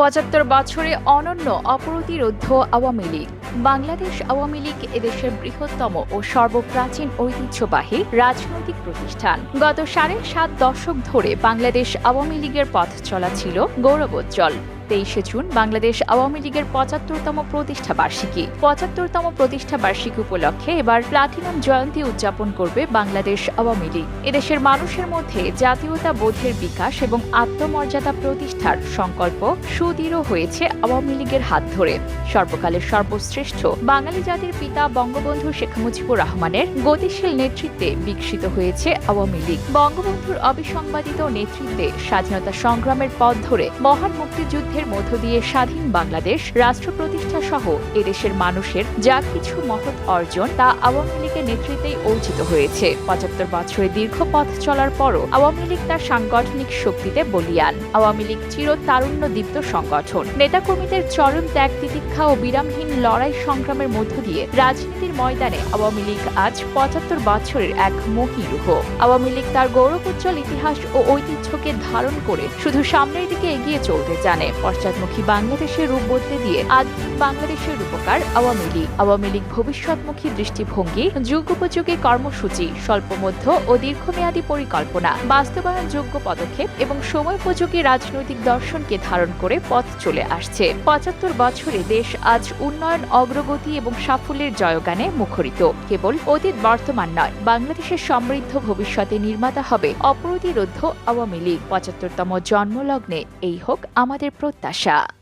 পঁচাত্তর বছরে অনন্য অপ্রতিরোধ আওয়ামী লীগ। বাংলাদেশ আওয়ামী লীগ এদেশের বৃহত্তম ও সর্বপ্রাচীন ঐতিহ্যবাহী রাজনৈতিক প্রতিষ্ঠান। গত সাড়ে সাত দশক ধরে বাংলাদেশ আওয়ামী লীগের পথ চলা ছিল গৌরবোজ্জ্বল। তেইশে জুন বাংলাদেশ আওয়ামী লীগের পঁচাত্তরতম প্রতিষ্ঠা বার্ষিকী। পঁচাত্তরতম প্রতিষ্ঠা বার্ষিকী উপলক্ষে এবার প্লাটিনাম জয়ন্তী উদযাপন করবে বাংলাদেশ আওয়ামী লীগ। এদেশের মানুষের মধ্যে জাতীয়তা বোধের বিকাশ এবং আত্মমর্যাদা প্রতিষ্ঠার সংকল্প সুদৃঢ় হয়েছে আওয়ামী লীগের হাত ধরে। সর্বকালের সর্বশ্রেষ্ঠ বাঙালি জাতির পিতা বঙ্গবন্ধু শেখ মুজিবুর রহমানের গতিশীল নেতৃত্বে বিকশিত হয়েছে আওয়ামী লীগ। বঙ্গবন্ধুর অবিসংবাদিত নেতৃত্বে স্বাধীনতা সংগ্রামের পথ ধরে মহান মুক্তিযুদ্ধের মধ্য দিয়ে স্বাধীন বাংলাদেশ রাষ্ট্র প্রতিষ্ঠা সহ এদেশের মানুষের যা কিছু মহৎ অর্জন তা আওয়ামী লীগের নেতৃত্বেই অর্জিত হয়েছে। পঁচাত্তর বছরের দীর্ঘ পথ চলার পরও আওয়ামী লীগ তার সাংগঠনিক শক্তিতে বলিয়ান। আওয়ামী লীগ চির তারুণ্য দীপ্ত সংগঠন। নেতাকর্মীদের চরম ত্যাগ, তিতিক্ষা ও বিরামহীন লড়াই সংগ্রামের মধ্য দিয়ে রাজনীতির ময়দানে আওয়ামী লীগ আজ পঁচাত্তর বছরের এক মহিরুহ আওয়ামী লীগ তার গৌরবোজ্জ্বল ইতিহাস ও ঐতিহ্যকে ধারণ করে শুধু সামনের দিকে এগিয়ে চলতে জানে। পশ্চাৎমুখী বাংলাদেশের রূপ বদলে দিয়ে আধুনিক বাংলাদেশের রূপকার আওয়ামী লীগ। আওয়ামী লীগ ভবিষ্যৎমুখী দৃষ্টিভঙ্গি যুগোপযোগী কর্মসূচি স্বল্পমধ্য ও দীর্ঘমেয়াদী পরিকল্পনা বাস্তবায়নযোগ্য পদক্ষেপ এবং সময়োপযোগী রাজনৈতিক দর্শনকে ধারণ করে পথ চলে আসছে। পঁচাত্তর বছরে দেশ আজ উন্নয়ন, অগ্রগতি এবং সাফল্যের জয়গানে মুখরিত। কেবল অতীত বর্তমান নয়, বাংলাদেশের সমৃদ্ধ ভবিষ্যতে নির্মাতা হবে অপ্রতিরোধ আওয়ামী লীগ। পঁচাত্তরতম জন্মলগ্নে এই হোক আমাদের প্রত্যাশা।